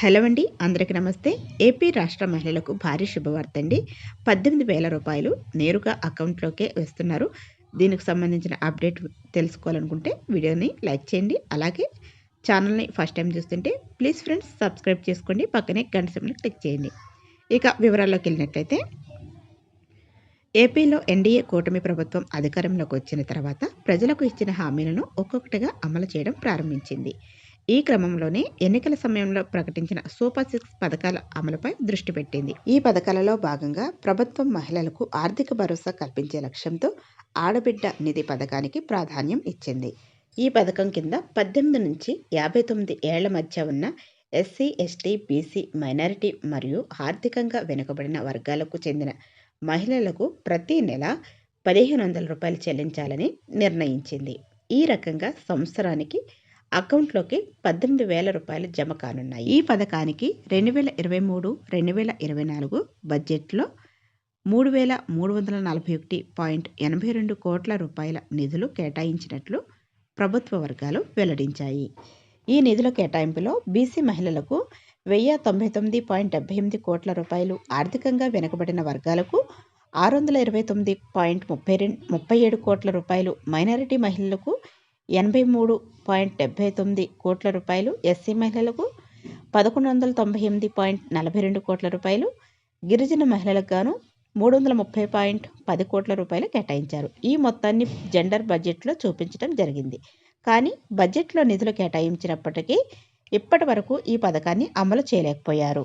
Hello అండి అందరికీ నమస్తే. ఏపీ రాష్ట్ర మహిళలకు భారీ శుభవార్త అండి పద్దెనిమిది వేల రూపాయలు నేరుగా అకౌంట్లోకే వేస్తున్నారు. దీనికి సంబంధించిన అప్డేట్ తెలుసుకోవాలనుకుంటే వీడియోని లైక్ చేయండి. అలాగే ఛానల్ని ఫస్ట్ టైం చూస్తుంటే ప్లీజ్ ఫ్రెండ్స్ సబ్స్క్రైబ్ చేసుకోండి. పక్కనే గంట సింబల్ని క్లిక్ చేయండి. ఇక వివరాల్లోకి వెళ్ళినట్లయితే ఏపీలో ఎన్డీఏ కూటమి ప్రభుత్వం అధికారంలోకి వచ్చిన తర్వాత ప్రజలకు ఇచ్చిన హామీలను ఒక్కొక్కటిగా అమలు చేయడం ప్రారంభించింది. ఈ క్రమంలోనే ఎన్నికల సమయంలో ప్రకటించిన సూపర్ సిక్స్ పథకాల అమలుపై దృష్టి పెట్టింది. ఈ పథకాలలో భాగంగా ప్రభుత్వం మహిళలకు ఆర్థిక భరోసా కల్పించే లక్ష్యంతో ఆడబిడ్డ నిధి పథకానికి ప్రాధాన్యం ఇచ్చింది. ఈ పథకం కింద పద్దెనిమిది నుంచి యాభై తొమ్మిది ఏళ్ళ మధ్య ఉన్న ఎస్సీ ఎస్టీ బీసీ మైనారిటీ మరియు ఆర్థికంగా వెనుకబడిన వర్గాలకు చెందిన మహిళలకు ప్రతి నెల పదిహేను వందల రూపాయలు చెల్లించాలని నిర్ణయించింది. ఈ రకంగా సంవత్సరానికి అకౌంట్లోకి పద్దెనిమిది వేల రూపాయలు జమ కానున్నాయి. ఈ పథకానికి రెండు వేల ఇరవై మూడు రెండు వేల ఇరవై నాలుగు బడ్జెట్లో మూడు వేల మూడు వందల నలభై ఒకటి పాయింట్ ఎనభై రెండు కోట్ల రూపాయల నిధులు కేటాయించినట్లు ప్రభుత్వ వర్గాలు వెల్లడించాయి. ఈ నిధుల కేటాయింపులో బీసీ మహిళలకు వెయ్యి తొంభై తొమ్మిది పాయింట్ డెబ్బై ఎనిమిది కోట్ల రూపాయలు ఆర్థికంగా వెనుకబడిన వర్గాలకు ఆరు వందల ఇరవై తొమ్మిది పాయింట్ ముప్పై రెండు ముప్పై ఏడు కోట్ల రూపాయలు మైనారిటీ మహిళలకు ఎనభై మూడు పాయింట్ డెబ్బై తొమ్మిది కోట్ల రూపాయలు ఎస్సీ మహిళలకు పదకొండు వందల తొంభై ఎనిమిది పాయింట్ నలభై రెండు కోట్ల రూపాయలు గిరిజన మహిళలకు గాను మూడు వందల ముప్పై పాయింట్ పది కోట్ల రూపాయలు కేటాయించారు. ఈ మొత్తాన్ని జెండర్ బడ్జెట్లో చూపించడం జరిగింది. కానీ బడ్జెట్లో నిధులు కేటాయించినప్పటికీ ఇప్పటి వరకు ఈ పథకాన్ని అమలు చేయలేకపోయారు.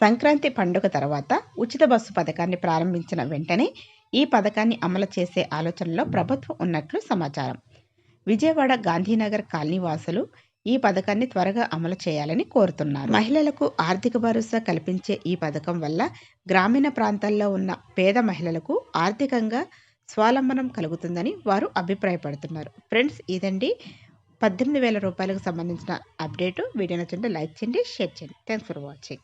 సంక్రాంతి పండుగ తర్వాత ఉచిత బస్సు పథకాన్ని ప్రారంభించిన వెంటనే ఈ పథకాన్ని అమలు చేసే ఆలోచనలో ప్రభుత్వం ఉన్నట్లు సమాచారం. విజయవాడ గాంధీనగర్ కాలనీవాసులు ఈ పథకాన్ని త్వరగా అమలు చేయాలని కోరుతున్నారు. మహిళలకు ఆర్థిక భరోసా కల్పించే ఈ పథకం వల్ల గ్రామీణ ప్రాంతాల్లో ఉన్న పేద మహిళలకు ఆర్థికంగా స్వాలంబనం కలుగుతుందని వారు అభిప్రాయపడుతున్నారు. ఫ్రెండ్స్ ఇదండి. పద్దెనిమిది వేల రూపాయలకు సంబంధించిన అప్డేటు. వీడియో నచ్చింటే లైక్ చేయండి షేర్ చేయండి. Thanks for watching.